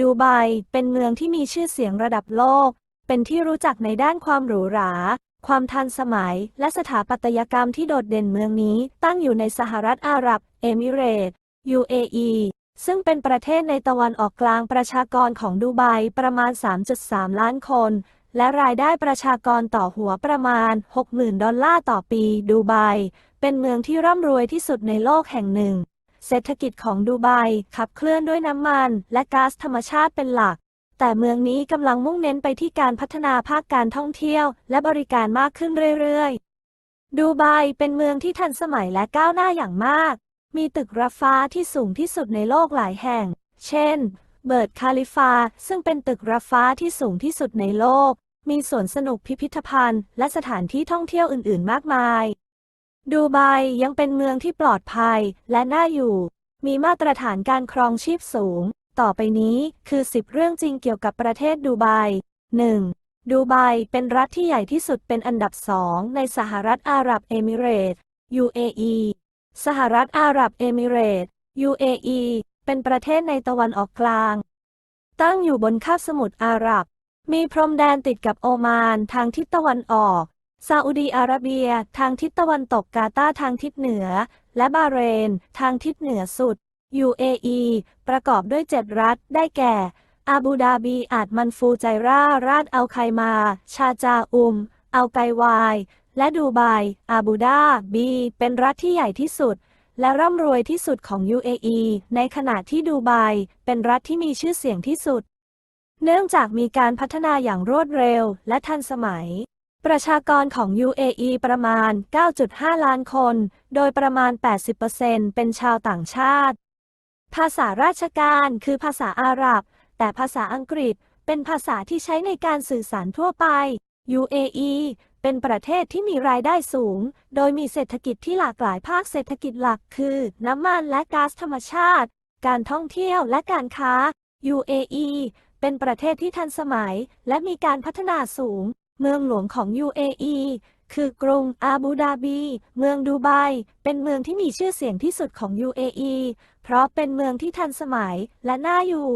ดูไบเป็นเมืองที่มีชื่อเสียงระดับโลก เป็นที่รู้จักในด้านความหรูหรา ความทันสมัย และสถาปัตยกรรมที่โดดเด่นเมืองนี้ตั้งอยู่ในสหรัฐอาหรับ เอมิเรตส์ UAE ซึ่งเป็นประเทศในตะวันออกกลางประชากรของดูไบประมาณ 3.3 ล้านคน และรายได้ประชากรต่อหัวประมาณ 60,000 ดอลลาร์ต่อปี ดูไบเป็นเมืองที่ร่ำรวยที่สุดในโลกแห่งหนึ่ง เศรษฐกิจของดูไบขับเคลื่อนด้วยน้ำมัน และก๊าซธรรมชาติเป็นหลัก แต่เมืองนี้กำลังมุ่งเน้นไปที่การพัฒนาภาคการท่องเที่ยว และบริการมากขึ้นเรื่อยๆ ดูไบเป็นเมืองที่ทันสมัยและก้าวหน้าอย่างมาก มีตึกระฟ้าที่สูงที่สุดในโลกหลายแห่ง เช่น เบิร์ดคาลิฟา ซึ่งเป็นตึกระฟ้าที่สูงที่สุดในโลก มีสวนสนุกพิพิธภัณฑ์ และสถานที่ท่องเที่ยวอื่น ๆ มากมาย ดูไบยังเป็นเมืองที่ปลอดภัยและน่าอยู่ มีมาตรฐานการครองชีพสูง ต่อไปนี้คือ 10 เรื่องจริงเกี่ยวกับประเทศดูไบ 1. ดูไบเป็นรัฐที่ใหญ่ที่สุดเป็นอันดับสองในสหรัฐอาหรับเอมิเรตส์ UAE สหรัฐอาหรับเอมิเรตส์ UAE เป็นประเทศในตะวันออกกลาง ตั้งอยู่บนคาบสมุทรอาหรับ มีพรมแดนติดกับโอมานทางทิศตะวันออก ซาอุดีอาระเบีย ทางทิศตะวันตกกาตาร์ทางทิศเหนือ และบาเรน ทางทิศเหนือสุด UAE ประกอบด้วยเจ็ดรัฐ ได้แก่ อาบูดาบี อาดมันฟูไจรา ราดอัลไคมา ชาจาอุม อัลไกวาย และดูไบ อาบูดาบี เป็นรัฐที่ใหญ่ที่สุด และร่ำรวยที่สุดของ UAE ในขณะที่ดูไบ เป็นรัฐที่มีชื่อเสียงที่สุด เนื่องจากมีการพัฒนาอย่างรวดเร็วและทันสมัย ประชากรของ UAE ประมาณ 9.5 ล้านคน โดยประมาณ 80%เป็นชาวต่างชาติ ภาษาราชการคือภาษาอาหรับ แต่ภาษาอังกฤษเป็นภาษาที่ใช้ในการสื่อสารทั่วไป UAE เป็นประเทศที่มีรายได้สูง โดยมีเศรษฐกิจที่หลากหลายภาคเศรษฐกิจหลักคือ น้ำมันและก๊าซธรรมชาติ การท่องเที่ยวและการค้า UAE เป็นประเทศที่ทันสมัยและมีการพัฒนาสูง เมืองหลวงของ UAE คือกรุงอาบูดาบี เมืองดูไบ เป็นเมืองที่มีชื่อเสียงที่สุดของ UAE เพราะเป็นเมืองที่ทันสมัยและน่าอยู่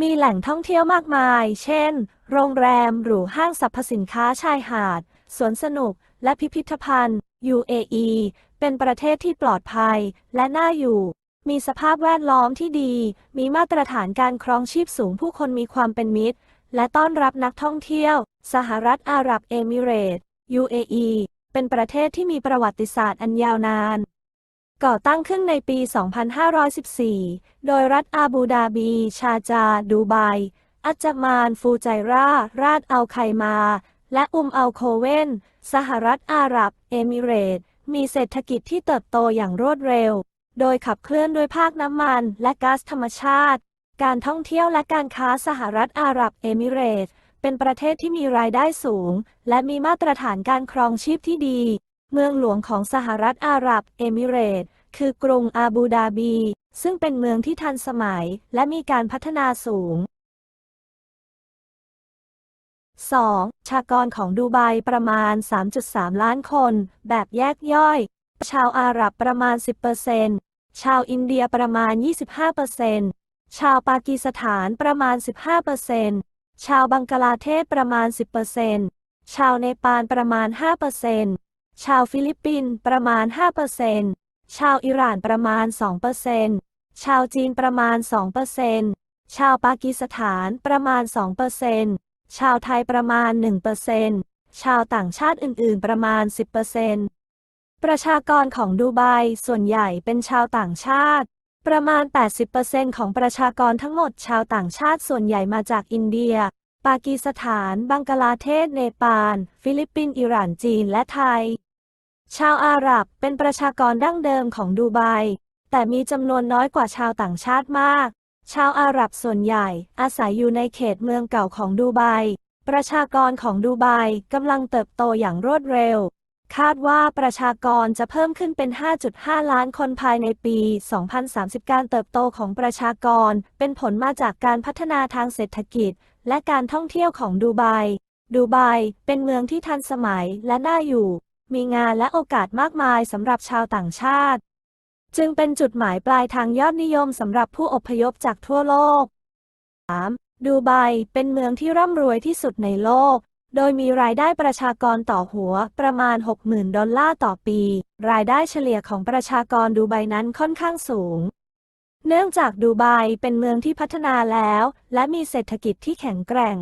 มีแหล่งท่องเที่ยวมากมาย เช่น โรงแรมหรูห้างสรรพสินค้าชายหาด สวนสนุก และพิพิธภัณฑ์ UAE เป็นประเทศที่ปลอดภัยและน่าอยู่ มีสภาพแวดล้อมที่ดี มีมาตรฐานการครองชีพสูงผู้คนมีความเป็นมิตร และต้อนรับนักท่องเที่ยว สหรัฐอาหรับเอมิเรตส์ UAE เป็นประเทศที่มีประวัติศาสตร์อันยาวนาน ก่อตั้งขึ้นในปี 2514 โดยรัฐอาบูดาบี ชาจา ดูไบ อัจจมาน ฟูไจราราดอัลไคมา และอุมอัลโคเวน สหรัฐอาหรับ เอมิเรตส์มีเศรษฐกิจที่เติบโตอย่างรวดเร็ว โดยขับเคลื่อนด้วยภาคน้ำมันและก๊าซธรรมชาติ การท่องเที่ยวและการค้าสหรัฐอาหรับ เอมิเรตส์ เป็นประเทศที่มีรายได้สูง และมีมาตรฐานการครองชีพที่ดี เมืองหลวงของสหรัฐอาหรับ เอมิเรต์คือกรุงอาบูดาบี ซึ่งเป็นเมืองที่ทันสมัย และมีการพัฒนาสูง 2. ชากรของดูไบประมาณ 3.3 ล้านคน แบบแยกย่อย ชาวอาหรับประมาณ 10%ชาวอินเดียประมาณ 25%ชาวปากีสถานประมาณ 15% ชาวบังกลาเทศประมาณ 10%ชาวเนปาลประมาณ 5%ชาวฟิลิปปินส์ประมาณ 5%ชาวอิหร่านประมาณ 2%ชาวจีนประมาณ 2%ชาวปากีสถานประมาณ 2%ชาวไทยประมาณ 1%ชาวต่างชาติอื่น ๆ ประมาณ 10%ประชากรของดูไบส่วนใหญ่เป็นชาวต่างชาติ ประมาณ 80%ของประชากรทั้งหมดชาวต่างชาติส่วนใหญ่มาจากอินเดีย ปากีสถาน บังกลาเทศ เนปาล ฟิลิปปินส์ อิหร่าน จีน และไทย ชาวอาหรับเป็นประชากรดั้งเดิมของดูไบ แต่มีจำนวนน้อยกว่าชาวต่างชาติมาก ชาวอาหรับส่วนใหญ่อาศัยอยู่ในเขตเมืองเก่าของดูไบ ประชากรของดูไบกำลังเติบโตอย่างรวดเร็ว คาดว่าประชากรจะเพิ่มขึ้นเป็น 5.5 ล้านคนภายในปี 2030 การเติบโตของประชากร เป็นผลมาจากการพัฒนาทางเศรษฐกิจ และการท่องเที่ยวของดูไบ ดูไบเป็นเมืองที่ทันสมัยและน่าอยู่ มีงานและโอกาสมากมายสำหรับชาวต่างชาติ จึงเป็นจุดหมายปลายทางยอดนิยมสำหรับผู้อพยพจากทั่วโลก 3. ดูไบเป็นเมืองที่ร่ำรวยที่สุดในโลก โดยมีรายได้ประชากรต่อหัวประมาณ 60,000 ดอลลาร์ต่อปี รายได้เฉลี่ยของประชากรดูไบนั้นค่อนข้างสูง เนื่องจากดูไบเป็นเมืองที่พัฒนาแล้ว และมีเศรษฐกิจที่แข็งแกร่ง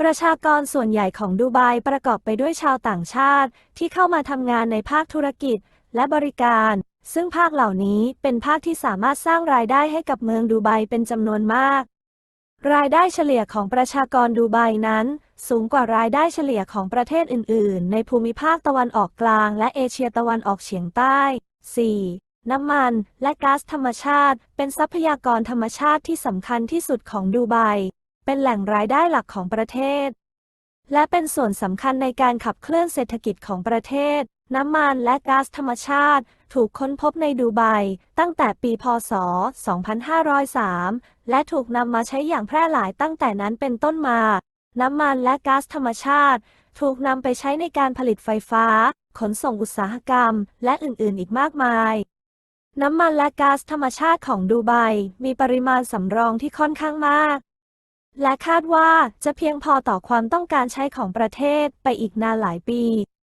ประชากรส่วนใหญ่ของดูไบประกอบไปด้วยชาวต่างชาติ ที่เข้ามาทำงานในภาคธุรกิจและบริการ ซึ่งภาคเหล่านี้เป็นภาคที่สามารถสร้างรายได้ให้กับเมืองดูไบเป็นจำนวนมาก รายได้เฉลี่ยของประชากรดูไบนั้น สูงกว่ารายได้เฉลี่ยของประเทศอื่น ๆ ในภูมิภาคตะวันออกกลาง และเอเชียตะวันออกเฉียงใต้ 4. น้ำมัน และก๊าซธรรมชาติ เป็นทรัพยากรธรรมชาติที่สำคัญที่สุดของดูไบ เป็นแหล่งรายได้หลักของประเทศ และเป็นส่วนสำคัญในการขับเคลื่อนเศรษฐกิจของประเทศ น้ำมันและก๊าซธรรมชาติ ถูกค้นพบในดูไบ ตั้งแต่ปี พ.ศ.2503 และถูกนำมาใช้อย่างแพร่หลายตั้งแต่นั้นเป็นต้นมา น้ำมันและก๊าซธรรมชาติ ถูกนำไปใช้ในการผลิตไฟฟ้า ขนส่งอุตสาหกรรม และอื่นๆ อีกมากมาย น้ำมันและก๊าซธรรมชาติของดูไบมีปริมาณสำรองที่ค่อนข้างมาก และคาดว่าจะเพียงพอต่อความต้องการใช้ของประเทศไปอีกนานหลายปี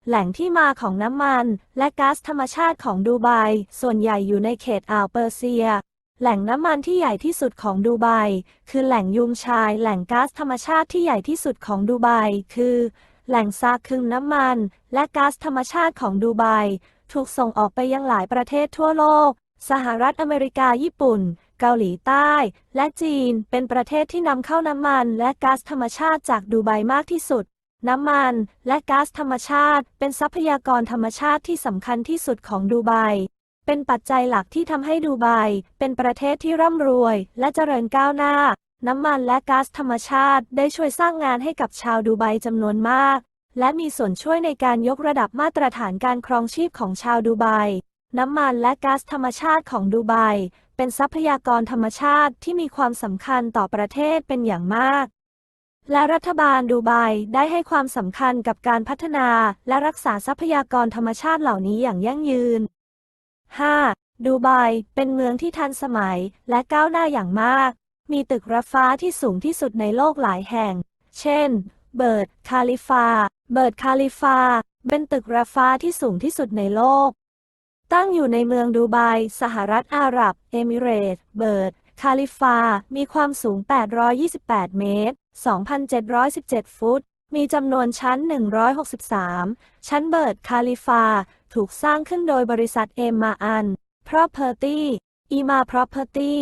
แหล่งที่มาของน้ำมันและก๊าซธรรมชาติของดูไบส่วนใหญ่อยู่ในเขตอ่าวเปอร์เซีย แหล่งน้ำมันที่ใหญ่ที่สุดของดูไบ คือแหล่งยูมชาย แหล่งก๊าซธรรมชาติที่ใหญ่ที่สุดของดูไบ คือ แหล่งซาคึงน้ำมัน และก๊าซธรรมชาติของดูไบ ถูกส่งออกไปยังหลายประเทศทั่วโลก สหรัฐอเมริกา ญี่ปุ่น เกาหลีใต้ และจีน เป็นประเทศที่นำเข้าน้ำมัน และก๊าซธรรมชาติจากดูไบมากที่สุด น้ำมัน และก๊าซธรรมชาติ เป็นทรัพยากรธรรมชาติที่สำคัญที่สุดของดูไบ เป็นปัจจัยหลักที่ทำให้ดูไบเป็นประเทศที่ร่ำรวย และเจริญก้าวหน้า น้ำมันและก๊าซธรรมชาติได้ช่วยสร้างงานให้กับชาวดูไบจำนวนมาก และมีส่วนช่วยในการยกระดับมาตรฐานการครองชีพของชาวดูไบ น้ำมันและก๊าซธรรมชาติของดูไบ เป็นทรัพยากรธรรมชาติที่มีความสำคัญต่อประเทศเป็นอย่างมาก และรัฐบาลดูไบได้ให้ความสำคัญกับการพัฒนาและรักษาทรัพยากรธรรมชาติเหล่านี้อย่างยั่งยืน 5. ดูไบเป็นเมืองที่ทันสมัยและก้าวหน้าอย่างมาก มีตึกระฟ้าที่สูงที่สุดในโลกหลายแห่ง เช่น เบิร์ดคาลิฟา เบิร์ดคาลิฟา เป็นตึกระฟ้าที่สูงที่สุดในโลก ตั้งอยู่ในเมืองดูไบ สหรัฐอาหรับ เอมิเรต เบิร์ดคาลิฟา มีความสูง 828 เมตร 2,717 ฟุต มีจำนวนชั้น 163 ชั้นเบิร์ดคาลิฟา ถูกสร้างขึ้นโดยบริษัทเอมมาอัน Property อีมา Property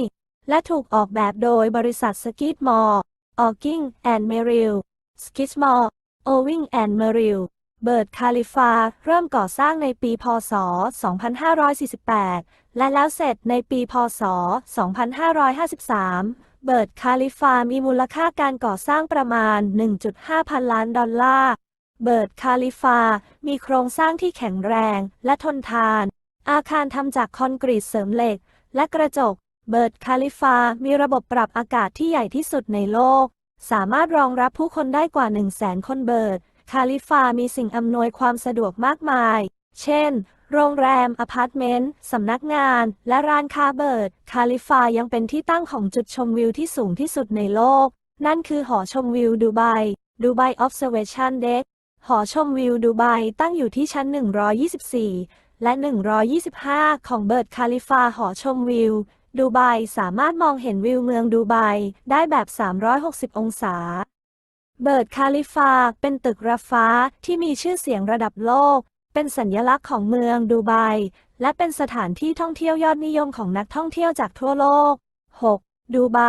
และถูกออกแบบโดยบริษัทสกิดมอร์ออกิ้งแอนด์เมริลสกิดมอร์โอวิงแอนด์เมริลเบิร์ดคาลิฟา เริ่มก่อสร้างในปีพศ 2548 และแล้วเสร็จในปีพศ 2553 เบิร์ดคาลิฟามีมูลค่าการก่อสร้างประมาณ 1.5 พันล้านดอลลาร์ เบิร์ดคาลิฟา มีโครงสร้างที่แข็งแรงและทนทาน อาคารทำจากคอนกรีตเสริมเหล็ก และกระจก เบิร์ดคาลิฟา มีระบบปรับอากาศที่ใหญ่ที่สุดในโลก สามารถรองรับผู้คนได้กว่า 1 0 0 0 0แสนคนเบิร์ดคาลิฟา มีสิ่งอำนวยความสะดวกมากมาย เช่น โรงแรม อพาร์ตเมนต์ สำนักงาน และร้านค้าเบิร์ด คาลิฟายังเป็นที่ตั้งของจุดชมวิวที่สูงที่สุดในโลก นั่นคือหอชมวิวดูไบ ดูไบ Observation Deck หอชมวิวดูไบตั้งอยู่ที่ชั้น 124 และ 125 ของเบิร์ดคาลิฟาหอชมวิว ดูไบสามารถมองเห็นวิวเมืองดูไบได้แบบ 360 องศาเบิร์ดคาลิฟาเป็นตึกระฟ้าที่มีชื่อเสียงระดับโลก เป็นสัญลักษณ์ของเมืองดูไบ และเป็นสถานที่ท่องเที่ยวยอดนิยมของนักท่องเที่ยวจากทั่วโลก 6. ดูไบ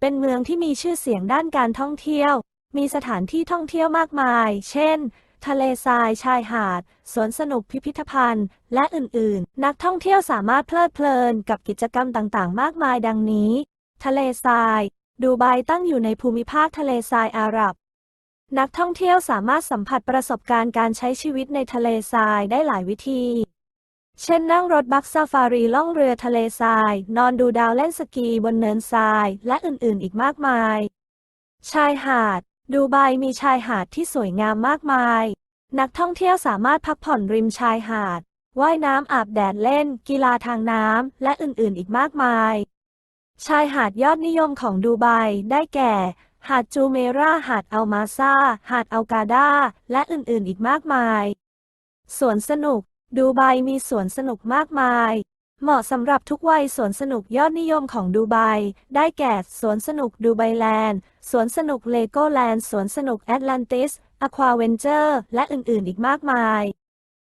เป็นเมืองที่มีชื่อเสียงด้านการท่องเที่ยว มีสถานที่ท่องเที่ยวมากมาย เช่น ทะเลทรายชายหาด สวนสนุกพิพิธภัณฑ์ และอื่น ๆ นักท่องเที่ยวสามารถเพลิดเพลินกับกิจกรรมต่าง ๆ มากมายดังนี้ ทะเลทราย ดูไบตั้งอยู่ในภูมิภาคทะเลทรายอาหรับ นักท่องเที่ยวสามารถสัมผัสประสบการณ์การใช้ชีวิตในทะเลทรายได้หลายวิธี เช่นนั่งรถบัสซาฟารีล่องเรือทะเลทราย นอนดูดาวเล่นสกีบนเนินทราย และอื่นๆ อีกมากมาย ชายหาด ดูไบมีชายหาดที่สวยงามมากมาย นักท่องเที่ยวสามารถพักผ่อนริมชายหาด ว่ายน้ำอาบแดดเล่น กีฬาทางน้ำ และอื่นๆ อีกมากมาย ชายหาดยอดนิยมของดูไบได้แก่ หาดจูเมรา หาดอัลมาซา หาดอัลกาดา และอื่นๆ อีกมากมาย สวนสนุก ดูไบมีสวนสนุกมากมาย เหมาะสำหรับทุกวัยสวนสนุกยอดนิยมของดูไบ ได้แก่สวนสนุกดูไบแลนด์ สวนสนุกเลโกแลนด์ สวนสนุกแอตแลนติสอควาเวนเจอร์ และอื่นๆ อีกมากมาย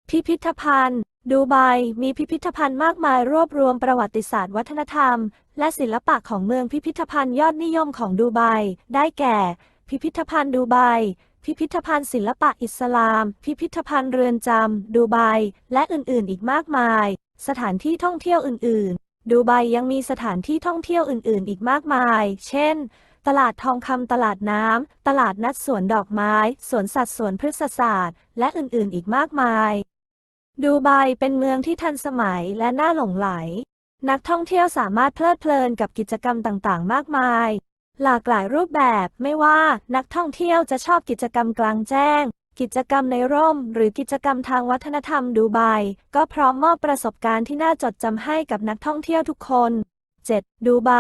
พิพิธภัณฑ์ดูไบมีพิพิธภัณฑ์มากมายรวบรวมประวัติศาสตร์วัฒนธรรม และศิลปะของเมืองพิพิธภัณฑ์ยอดนิยมของดูไบ ได้แก่ พิพิธภัณฑ์ดูไบ พิพิธภัณฑ์ศิลปะอิสลาม พิพิธภัณฑ์เรือนจำดูไบ และอื่นๆ อีกมากมาย สถานที่ท่องเที่ยวอื่น ๆ ดูไบยังมีสถานที่ท่องเที่ยวอื่น ๆ อีกมากมาย เช่น ตลาดทองคำตลาดน้ำ ตลาดนัดสวนดอกไม้ สวนสัตว์สวนพฤกษศาสตร์ และอื่น ๆ อีกมากมาย ดูไบเป็นเมืองที่ทันสมัยและน่าหลงไหล นักท่องเที่ยวสามารถเพลิดเพลินกับกิจกรรมต่างๆ มากมาย หลากหลายรูปแบบไม่ว่านักท่องเที่ยวจะชอบกิจกรรมกลางแจ้ง กิจกรรมในร่ม หรือกิจกรรมทางวัฒนธรรมดูไบก็พร้อมมอบประสบการณ์ที่น่าจดจำให้กับนักท่องเที่ยวทุกคน 7. ดูไบ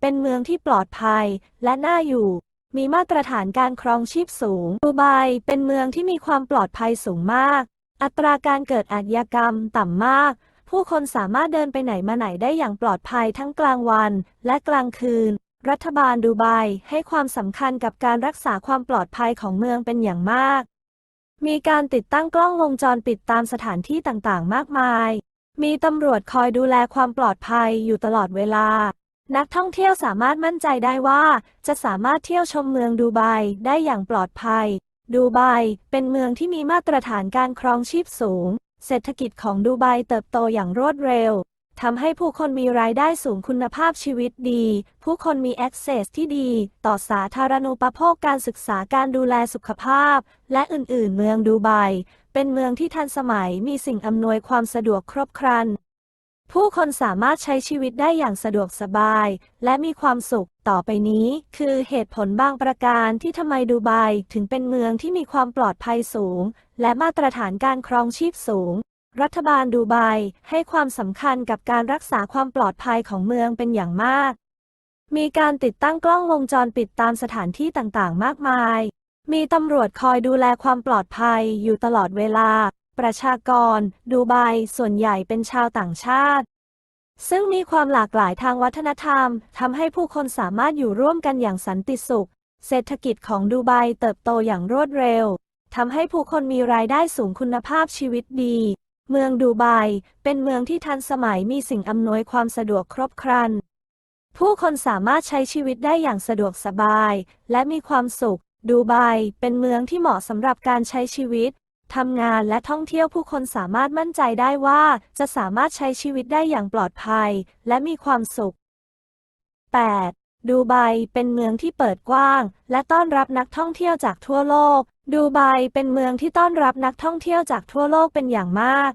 เป็นเมืองที่ปลอดภัยและน่าอยู่ มีมาตรฐานการครองชีพสูง ดูไบเป็นเมืองที่มีความปลอดภัยสูงมาก อัตราการเกิดอาชญากรรมต่ำมาก ผู้คนสามารถเดินไปไหนมาไหนได้อย่างปลอดภัยทั้งกลางวันและกลางคืน รัฐบาลดูไบให้ความสำคัญกับการรักษาความปลอดภัยของเมืองเป็นอย่างมาก มีการติดตั้งกล้องวงจรปิดตามสถานที่ต่างๆ มากมาย มีตำรวจคอยดูแลความปลอดภัยอยู่ตลอดเวลา นักท่องเที่ยวสามารถมั่นใจได้ว่า จะสามารถเที่ยวชมเมืองดูไบได้อย่างปลอดภัย ดูไบเป็นเมืองที่มีมาตรฐานการครองชีพสูง เศรษฐกิจของดูไบเติบโตอย่างรวดเร็วทำให้ผู้คนมีรายได้สูงคุณภาพชีวิตดี ผู้คนมี access ที่ดี ต่อสาธารณูปโภคการศึกษาการดูแลสุขภาพ และอื่นๆ เมืองดูไบ เป็นเมืองที่ทันสมัยมีสิ่งอำนวยความสะดวกครบครัน ผู้คนสามารถใช้ชีวิตได้อย่างสะดวกสบาย และมีความสุข ต่อไปนี้ คือเหตุผลบางประการที่ทำไมดูไบถึงเป็นเมืองที่มีความปลอดภัยสูง และมาตรฐานการครองชีพสูง รัฐบาลดูไบให้ความสำคัญกับการรักษาความปลอดภัยของเมืองเป็นอย่างมาก มีการติดตั้งกล้องวงจรปิดตามสถานที่ต่างๆ มากมาย มีตำรวจคอยดูแลความปลอดภัยอยู่ตลอดเวลา ประชากร ดูไบส่วนใหญ่เป็นชาวต่างชาติ ซึ่งมีความหลากหลายทางวัฒนธรรมทำให้ผู้คนสามารถอยู่ร่วมกันอย่างสันติสุข เศรษฐกิจของดูไบเติบโตอย่างรวดเร็ว ทำให้ผู้คนมีรายได้สูงคุณภาพชีวิตดี เมืองดูไบเป็นเมืองที่ทันสมัยมีสิ่งอำนวยความสะดวกครบครัน ผู้คนสามารถใช้ชีวิตได้อย่างสะดวกสบาย และมีความสุข ดูไบเป็นเมืองที่เหมาะสำหรับการใช้ชีวิตทำงานและท่องเที่ยวผู้คนสามารถมั่นใจได้ว่าจะสามารถใช้ชีวิตได้อย่างปลอดภัย และมีความสุข 8. ดูไบเป็นเมืองที่เปิดกว้าง และต้อนรับนักท่องเที่ยวจากทั่วโลก ดูไบเป็นเมืองที่ต้อนรับนักท่องเที่ยวจากทั่วโลกเป็นอย่างมาก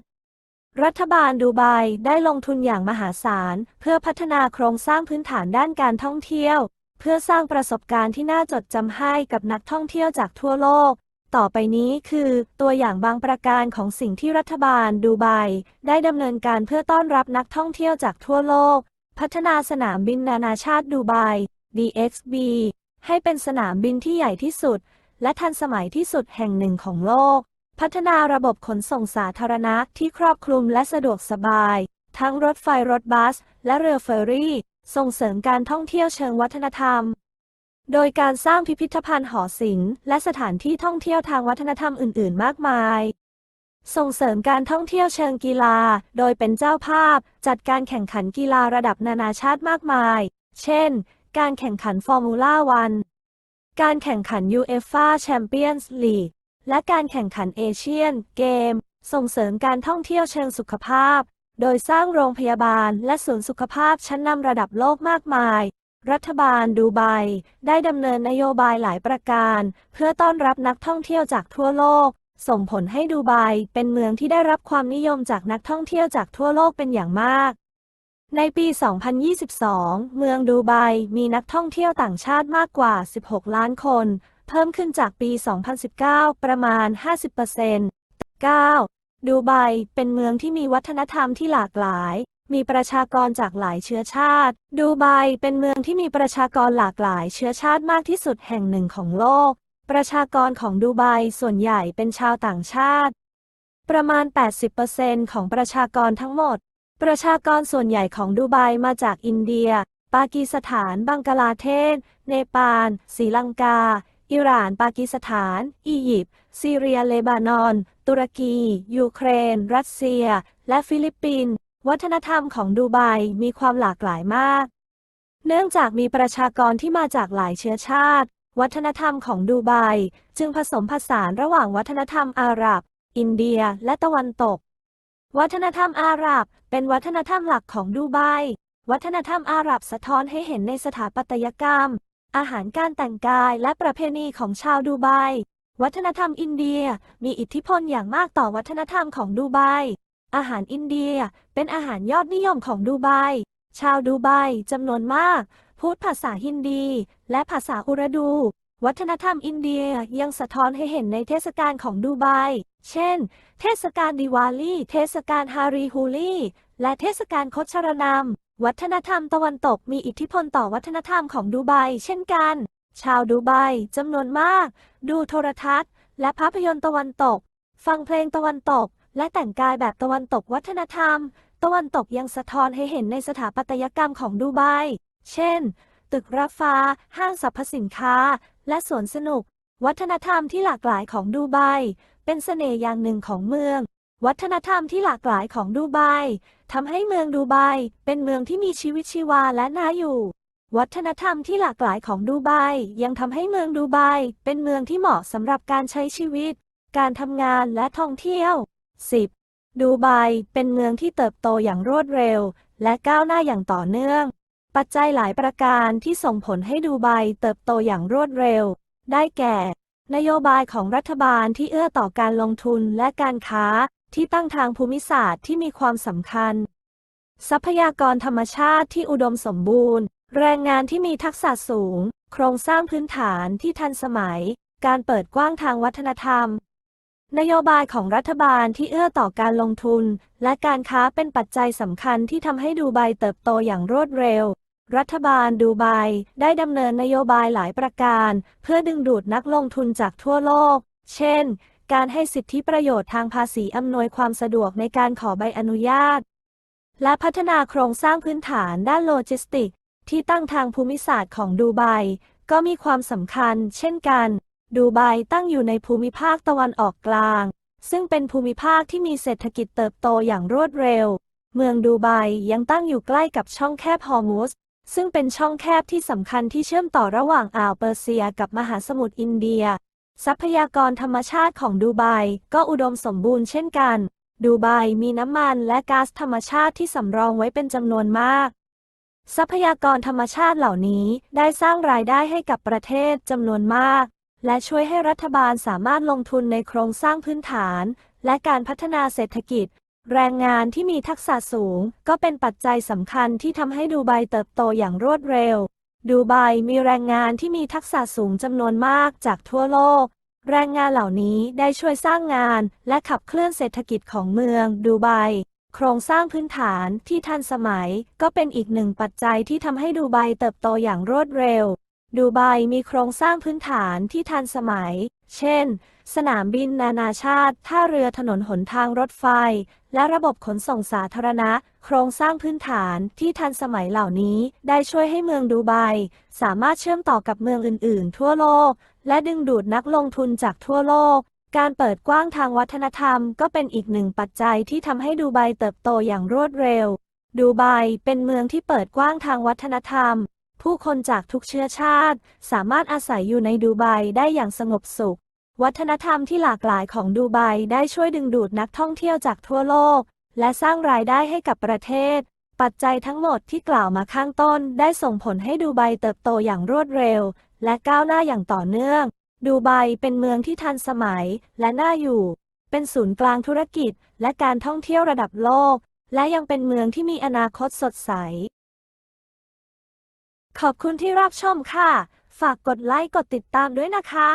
รัฐบาลดูไบได้ลงทุนอย่างมหาศาล เพื่อพัฒนาโครงสร้างพื้นฐานด้านการท่องเที่ยว เพื่อสร้างประสบการณ์ที่น่าจดจำให้กับนักท่องเที่ยวจากทั่วโลก ต่อไปนี้คือ ตัวอย่างบางประการของสิ่งที่รัฐบาลดูไบได้ดำเนินการเพื่อต้อนรับนักท่องเที่ยวจากทั่วโลก พัฒนาสนามบินนานาชาติดูไบ DXB ให้เป็นสนามบินที่ใหญ่ที่สุด และทันสมัยที่สุดแห่งหนึ่งของโลก พัฒนาระบบขนส่งสาธารณะที่ครอบคลุมและสะดวกสบาย ทั้งรถไฟรถบัส และเรือเฟอร์รี่ ส่งเสริมการท่องเที่ยวเชิงวัฒนธรรม โดยการสร้างพิพิธภัณฑ์หอศิลป์และสถานที่ท่องเที่ยวทางวัฒนธรรมอื่น ๆ มากมาย ส่งเสริมการท่องเที่ยวเชิงกีฬา โดยเป็นเจ้าภาพ จัดการแข่งขันกีฬาระดับนานาชาติมากมาย เช่น การแข่งขันฟอร์มูล่าวัน การแข่งขัน UEFA Champions League และการแข่งขันเอเชียนเกม ส่งเสริมการท่องเที่ยวเชิงสุขภาพ โดยสร้างโรงพยาบาลและศูนย์สุขภาพชั้นนำระดับโลกมากมาย รัฐบาลดูไบได้ดำเนินนโยบายหลายประการ เพื่อต้อนรับนักท่องเที่ยวจากทั่วโลก ส่งผลให้ดูไบเป็นเมืองที่ได้รับความนิยมจากนักท่องเที่ยวจากทั่วโลกเป็นอย่างมาก ในปี 2022 เมืองดูไบมีนักท่องเที่ยวต่างชาติมากกว่า 16 ล้านคน เพิ่มขึ้นจากปี 2019 ประมาณ 50% 9. ดูไบเป็นเมืองที่มีวัฒนธรรมที่หลากหลาย มีประชากรจากหลายเชื้อชาติ ดูไบเป็นเมืองที่มีประชากรหลากหลายเชื้อชาติมากที่สุดแห่งหนึ่งของโลก ประชากรของดูไบส่วนใหญ่เป็นชาวต่างชาติ ประมาณ 80%ของประชากรทั้งหมด ประชากรส่วนใหญ่ของดูไบมาจากอินเดีย ปากีสถาน บังกลาเทศ เนปาลศรีลังกา อิหร่าน ปากีสถาน อียิปต์ ซีเรีย เลบานอน ตุรกี ยูเครน รัสเซีย และฟิลิปปินส์ วัฒนธรรมของดูไบมีความหลากหลายมาก เนื่องจากมีประชากรที่มาจากหลายเชื้อชาติ วัฒนธรรมของดูไบจึงผสมผสานระหว่างวัฒนธรรมอาหรับ อินเดีย และตะวันตก วัฒนธรรมอาหรับ เป็นวัฒนธรรมหลักของดูไบ วัฒนธรรมอาหรับสะท้อนให้เห็นในสถาปัตยกรรม อาหารการแต่งกายและประเพณีของชาวดูไบ วัฒนธรรมอินเดียมีอิทธิพลอย่างมากต่อวัฒนธรรมของดูไบ อาหารอินเดียเป็นอาหารยอดนิยมของดูไบ ชาวดูไบจำนวนมาก พูดภาษาฮินดี และภาษาอุรดู วัฒนธรรมอินเดียยังสะท้อนให้เห็นในเทศกาลของดูไบ เช่น เทศกาลดิวาลี เทศกาลฮารีฮูลี และเทศกาลคชรนำวัฒนธรรมตะวันตกมีอิทธิพลต่อวัฒนธรรมของดูไบเช่นกัน ชาวดูไบจำนวนมาก ดูโทรทัศน์ และภาพยนตร์ตะวันตก ฟังเพลงตะวันตก และแต่งกายแบบตะวันตกวัฒนธรรม ตะวันตกยังสะท้อนให้เห็นในสถาปัตยกรรมของดูไบ เช่น ตึกราฟาห้างสรรพสินค้า และสวนสนุก วัฒนธรรมที่หลากหลายของดูไบ เป็นเสน่ห์อย่างหนึ่งของเมือง วัฒนธรรมที่หลากหลายของดูไบทำให้เมืองดูไบเป็นเมืองที่มีชีวิตชีวาและน่าอยู่ วัฒนธรรมที่หลากหลายของดูไบยังทำให้เมืองดูไบเป็นเมืองที่เหมาะสำหรับการใช้ชีวิต การทำงานและท่องเที่ยว 10. ดูไบเป็นเมืองที่เติบโตอย่างรวดเร็ว และก้าวหน้าอย่างต่อเนื่อง ปัจจัยหลายประการที่ส่งผลให้ดูไบเติบโตอย่างรวดเร็ว ได้แก่ นโยบายของรัฐบาลที่เอื้อต่อการลงทุนและการค้าที่ตั้งทางภูมิศาสตร์ที่มีความสำคัญ ทรัพยากรธรรมชาติที่อุดมสมบูรณ์ แรงงานที่มีทักษะสูง โครงสร้างพื้นฐานที่ทันสมัย การเปิดกว้างทางวัฒนธรรม นโยบายของรัฐบาลที่เอื้อต่อการลงทุน และการค้าเป็นปัจจัยสำคัญที่ทำให้ดูไบเติบโตอย่างรวดเร็ว รัฐบาลดูไบได้ดำเนินนโยบายหลายประการ เพื่อดึงดูดนักลงทุนจากทั่วโลก เช่น การให้สิทธิประโยชน์ทางภาษีอำนวยความสะดวกในการขอใบอนุญาต และพัฒนาโครงสร้างพื้นฐานด้านโลจิสติก ที่ตั้งทางภูมิศาสตร์ของดูไบก็มีความสำคัญ เช่นกัน ดูไบตั้งอยู่ในภูมิภาคตะวันออกกลาง ซึ่งเป็นภูมิภาคที่มีเศรษฐกิจเติบโตอย่างรวดเร็ว เมืองดูไบยังตั้งอยู่ใกล้กับช่องแคบฮอร์มุส ซึ่งเป็นช่องแคบที่สำคัญที่เชื่อมต่อระหว่างอ่าวเปอร์เซียกับมหาสมุทรอินเดีย ทรัพยากรธรรมชาติของดูไบก็อุดมสมบูรณ์เช่นกัน ดูไบมีน้ำมันและก๊าซธรรมชาติที่สำรองไว้เป็นจำนวนมาก ทรัพยากรธรรมชาติเหล่านี้ได้สร้างรายได้ให้กับประเทศจำนวนมาก และช่วยให้รัฐบาลสามารถลงทุนในโครงสร้างพื้นฐาน และการพัฒนาเศรษฐกิจ แรงงานที่มีทักษะสูง ก็เป็นปัจจัยสำคัญที่ทำให้ดูไบเติบโตอย่างรวดเร็ว ดูไบมีแรงงานที่มีทักษะสูงจำนวนมากจากทั่วโลก แรงงานเหล่านี้ได้ช่วยสร้างงานและขับเคลื่อนเศรษฐกิจของเมืองดูไบ โครงสร้างพื้นฐานที่ทันสมัย ก็เป็นอีกหนึ่งปัจจัยที่ทำให้ดูไบเติบโตอย่างรวดเร็ว ดูไบมีโครงสร้างพื้นฐานที่ทันสมัย เช่น สนามบินนานาชาติ ท่าเรือถนนหนทางรถไฟ และระบบขนส่งสาธารณะ โครงสร้างพื้นฐานที่ทันสมัยเหล่านี้ได้ช่วยให้เมืองดูไบ สามารถเชื่อมต่อกับเมืองอื่น ๆ ทั่วโลก และดึงดูดนักลงทุนจากทั่วโลก การเปิดกว้างทางวัฒนธรรม ก็เป็นอีกหนึ่งปัจจัยที่ทำให้ดูไบเติบโตอย่างรวดเร็ว ดูไบเป็นเมืองที่เปิดกว้างทางวัฒนธรรม ผู้คนจากทุกเชื้อชาติ สามารถอาศัยอยู่ในดูไบได้อย่างสงบสุข วัฒนธรรมที่หลากหลายของดูไบได้ช่วยดึงดูดนักท่องเที่ยวจากทั่วโลก และสร้างรายได้ให้กับประเทศ ปัจจัยทั้งหมดที่กล่าวมาข้างต้น ได้ส่งผลให้ดูไบเติบโตอย่างรวดเร็ว และก้าวหน้าอย่างต่อเนื่อง ดูไบเป็นเมืองที่ทันสมัยและน่าอยู่ เป็นศูนย์กลางธุรกิจ และการท่องเที่ยวระดับโลก และยังเป็นเมืองที่มีอนาคตสดใส ขอบคุณที่รับชมค่ะ ฝากกดไลค์กดติดตามด้วยนะคะ